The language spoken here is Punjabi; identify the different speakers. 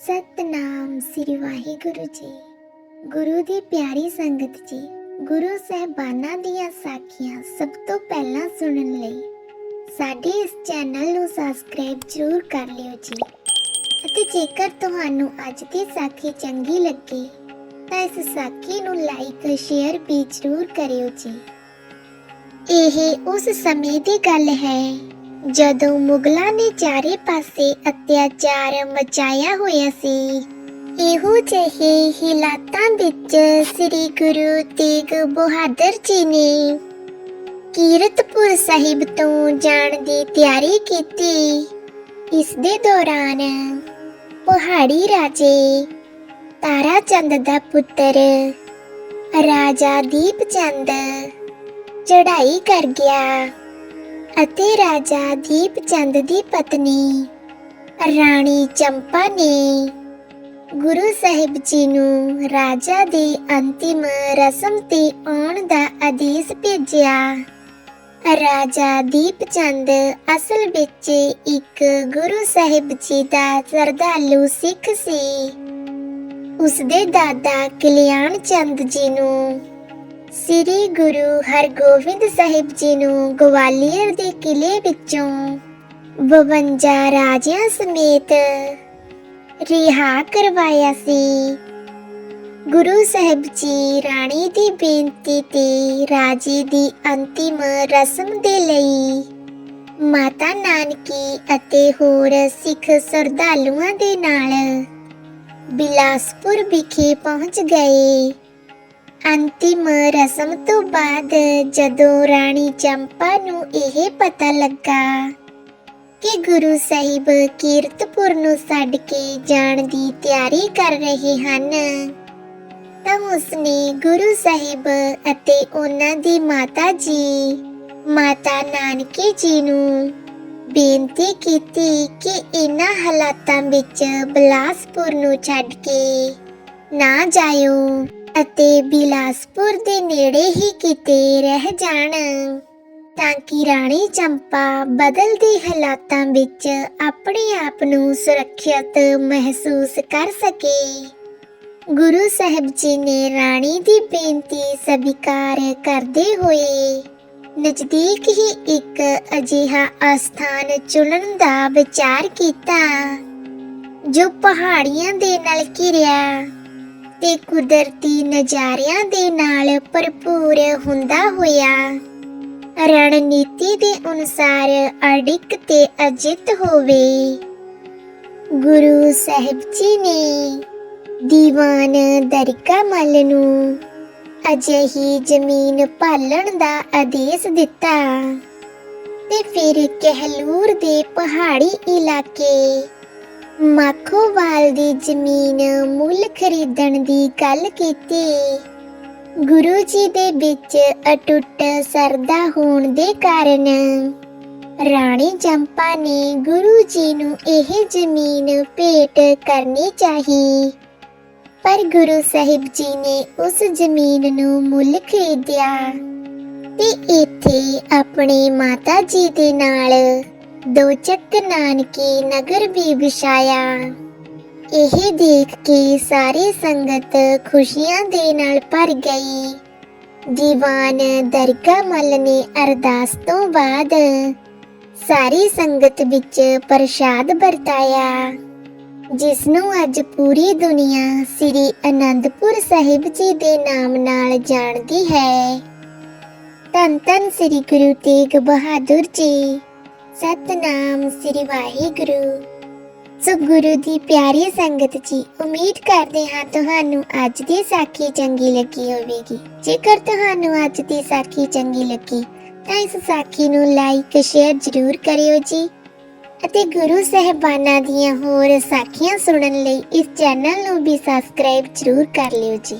Speaker 1: ਸਤਨਾਮ ਸ੍ਰੀ ਵਾਹਿਗੁਰੂ ਜੀ। ਗੁਰੂ ਦੀ ਪਿਆਰੀ ਸੰਗਤ ਜੀ, ਗੁਰੂ ਸਹਿਬਾਨਾਂ ਦੀਆਂ ਸਾਖੀਆਂ ਸਭ ਤੋਂ ਪਹਿਲਾਂ ਸੁਣਨ ਲਈ ਸਾਡੇ ਇਸ ਚੈਨਲ ਨੂੰ ਸਬਸਕ੍ਰਾਈਬ ਜ਼ਰੂਰ ਕਰ ਲਿਓ ਜੀ। ਅਤੇ ਜੇਕਰ ਤੁਹਾਨੂੰ ਅੱਜ ਦੀ ਸਾਖੀ ਚੰਗੀ ਲੱਗੇ, ਤਾਂ ਇਸ ਸਾਖੀ ਨੂੰ ਲਾਈਕ ਸ਼ੇਅਰ ਵੀ ਜ਼ਰੂਰ ਕਰਿਓ ਜੀ। ਇਹ ਉਸ ਸਮੇਂ ਦੀ ਗੱਲ ਹੈ ਜਦੋਂ ਮੁਗਲਾਂ ਨੇ ਚਾਰੇ ਪਾਸੇ ਅਤਿਆਚਾਰ ਮਚਾਇਆ ਹੋਇਆ ਸੀ, ਇਹੋ ਜਿਹੇ ਹਾਲਾਤਾਂ ਵਿੱਚ ਸ੍ਰੀ ਗੁਰੂ ਤੇਗ ਬਹਾਦਰ ਜੀ ਨੇ ਕੀਰਤਪੁਰ ਸਾਹਿਬ ਤੋਂ ਜਾਣ ਦੀ ਤਿਆਰੀ ਕੀਤੀ। ਇਸ ਦੇ ਦੌਰਾਨ ਪਹਾੜੀ ਰਾਜੇ ਤਾਰਾ ਚੰਦ ਦਾ ਪੁੱਤਰ ਰਾਜਾ ਦੀਪ ਚੰਦ ਚੜ੍ਹਾਈ ਕਰ ਗਿਆ। ਅਤੇ ਰਾਜਾ ਦੀਪ ਚੰਦ ਦੀ ਪਤਨੀ, ਰਾਣੀ ਚੰਪਾ ਨੇ ਗੁਰੂ ਸਾਹਿਬ ਜੀ ਨੂੰ ਰਾਜਾ ਦੀ ਅੰਤਿਮ ਰਸਮ ਤੇ ਆਉਣ ਦਾ ਆਦੇਸ਼ ਭੇਜਿਆ। ਰਾਜਾ ਦੀਪ ਚੰਦ ਅਸਲ ਵਿੱਚ ਇੱਕ ਗੁਰੂ ਸਾਹਿਬ ਜੀ ਦਾ ਸਰਦਾਲੂ ਸਿੱਖ ਸੀ। ਉਸਦੇ ਦਾਦਾ ਕਲਿਆਣ ਚੰਦ ਜੀ ਨੂੰ ਸ੍ਰੀ ਗੁਰੂ ਹਰਗੋਬਿੰਦ ਸਾਹਿਬ ਜੀ ਨੂੰ ਗਵਾਲੀਅਰ ਦੇ ਕਿਲੇ ਵਿੱਚੋਂ 52 ਰਾਜਿਆਂ ਸਮੇਤ ਰਿਹਾ ਕਰਵਾਇਆ ਸੀ। ਗੁਰੂ ਸਾਹਿਬ ਜੀ ਰਾਣੀ ਦੀ ਬੇਨਤੀ ਤੇ ਰਾਜੇ ਦੀ ਅੰਤਿਮ ਰਸਮ ਦੇ ਲਈ ਮਾਤਾ ਨਾਨਕੀ ਅਤੇ ਹੋਰ ਸਿੱਖ ਸਰਦਾਲੂਆਂ ਦੇ ਨਾਲ ਬਿਲਾਸਪੁਰ ਵਿਖੇ ਪਹੁੰਚ ਗਏ। ਅੰਤਿਮ ਰਸਮ ਤੋਂ ਬਾਅਦ ਜਦੋਂ ਰਾਣੀ ਚੰਪਾ ਨੂੰ ਇਹ ਪਤਾ ਲੱਗਾ ਕਿ ਗੁਰੂ ਸਾਹਿਬ ਕੀਰਤਪੁਰ ਨੂੰ ਛੱਡ ਕੇ ਜਾਣ ਦੀ ਤਿਆਰੀ ਕਰ ਰਹੇ ਹਨ, ਤਾਂ ਉਸਨੇ ਗੁਰੂ ਸਾਹਿਬ ਅਤੇ ਉਹਨਾਂ ਦੀ ਮਾਤਾ ਜੀ, ਮਾਤਾ ਨਾਨਕੀ ਜੀ ਨੂੰ ਬੇਨਤੀ ਕੀਤੀ ਕਿ ਇਹਨਾਂ ਹਾਲਾਤਾਂ ਵਿੱਚ ਬਲਾਸਪੁਰ ਨੂੰ ਛੱਡ ਕੇ ਨਾ ਜਾਇਓ। ਅਤੇ ਬਿਲਾਸਪੁਰ ਦੇ ਨੇੜੇ ਹੀ ਕਿਤੇ ਰਹਿ ਜਾਣ, ਤਾਂ ਕਿ ਰਾਣੀ ਚੰਪਾ ਬਦਲਦੇ ਹਾਲਾਤਾਂ ਵਿੱਚ ਆਪਣੇ ਆਪ ਨੂੰ ਸੁਰੱਖਿਅਤ ਮਹਿਸੂਸ ਕਰ ਸਕੇ। ਗੁਰੂ ਸਾਹਿਬ ਜੀ ਨੇ ਰਾਣੀ ਦੀ ਬੇਨਤੀ ਸਵੀਕਾਰ ਕਰਦੇ ਹੋਏ ਨਜ਼ਦੀਕ ਹੀ ਇੱਕ ਅਜਿਹਾ ਅਸਥਾਨ ਚੁਣਨ ਦਾ ਵਿਚਾਰ ਕੀਤਾ, ਜੋ ਪਹਾੜੀਆਂ ਦੇ ਨਾਲ ਘਿਰਿਆ। ਤੇ ਕੁਦਰਤੀ ਨਜ਼ਾਰਿਆਂ ਦੇ ਨਾਲ ਭਰਪੂਰ ਹੁੰਦਾ ਹੋਇਆ। ਰਣਨੀਤੀ ਦੇ ਅਨੁਸਾਰ ਅੜਿੱਕ ਤੇ ਅਜਿੱਤ ਹੋਵੇ। ਗੁਰੂ ਸਾਹਿਬ ਜੀ ਨੇ ਦੀਵਾਨ ਦਰਿਕਾ ਮੱਲ ਨੂੰ ਅਜਿਹੀ ਜ਼ਮੀਨ ਪਾਲਣ ਦਾ ਆਦੇਸ਼ ਦਿੱਤਾ। ਤੇ ਫਿਰ ਕਹਿਲੂਰ ਦੇ ਪਹਾੜੀ ਇਲਾਕੇ ਮਾਖੋਵਾਲ ਦੀ ਜ਼ਮੀਨ ਮੁੱਲ ਖਰੀਦਣ ਦੀ ਗੱਲ ਕੀਤੀ। ਗੁਰੂ ਜੀ ਦੇ ਵਿੱਚ ਅਟੁੱਟ ਸਰਦਾ ਹੋਣ ਦੇ ਕਾਰਨ ਰਾਣੀ ਚੰਪਾ ਨੇ ਗੁਰੂ ਜੀ ਨੂੰ ਇਹ ਜ਼ਮੀਨ ਭੇਟ ਕਰਨੀ ਚਾਹੀ। ਪਰ ਗੁਰੂ ਸਾਹਿਬ ਜੀ ਨੇ ਉਸ ਜ਼ਮੀਨ ਨੂੰ ਮੁੱਲ ਖਰੀਦਿਆ ਤੇ ਇੱਥੇ ਆਪਣੇ ਮਾਤਾ ਜੀ ਦੇ ਨਾਲ ਦੋ ਚੱਕ ਨਾਨਕੀ ਨਗਰ ਵੀ ਵਿਛਾਇਆ ਇਹ ਦੇਖ ਕੇ ਸਾਰੀ ਸੰਗਤ ਖੁਸ਼ੀਆਂ ਦੇ ਨਾਲ ਭਰ ਗਈ। ਦੀਵਾਨ ਦਰਗਾ ਮੱਲ ਨੇ ਅਰਦਾਸ ਤੋਂ ਬਾਅਦ ਸਾਰੀ ਸੰਗਤ ਵਿੱਚ ਪ੍ਰਸ਼ਾਦ ਵਰਤਾਇਆ, ਜਿਸ ਨੂੰ ਅੱਜ ਪੂਰੀ ਦੁਨੀਆ ਸ੍ਰੀ ਅਨੰਦਪੁਰ ਸਾਹਿਬ ਜੀ ਦੇ ਨਾਮ ਨਾਲ ਜਾਣਦੀ ਹੈ। ਧੰਨ ਧੰਨ ਸ੍ਰੀ ਗੁਰੂ ਤੇਗ ਬਹਾਦਰ ਜੀ। ਸਤਨਾਮ ਸ੍ਰੀ ਵਾਹਿਗੁਰੂ। ਸੋ ਗੁਰੂ ਦੀ ਪਿਆਰੀ ਸੰਗਤ ਜੀ, ਉਮੀਦ ਕਰਦੇ ਹਾਂ ਤੁਹਾਨੂੰ ਅੱਜ ਦੀ ਸਾਖੀ ਚੰਗੀ ਲੱਗੀ ਹੋਵੇਗੀ। ਜੇਕਰ ਤੁਹਾਨੂੰ ਅੱਜ ਦੀ ਸਾਖੀ ਚੰਗੀ ਲੱਗੀ, ਤਾਂ ਇਸ ਸਾਖੀ ਨੂੰ ਲਾਈਕ ਸ਼ੇਅਰ ਜ਼ਰੂਰ ਕਰਿਓ ਜੀ। ਅਤੇ ਗੁਰੂ ਸਹਿਬਾਨਾਂ ਦੀਆਂ ਹੋਰ ਸਾਖੀਆਂ ਸੁਣਨ ਲਈ ਇਸ ਚੈਨਲ ਨੂੰ ਵੀ ਸਬਸਕ੍ਰਾਈਬ ਜ਼ਰੂਰ ਕਰ ਲਿਓ ਜੀ।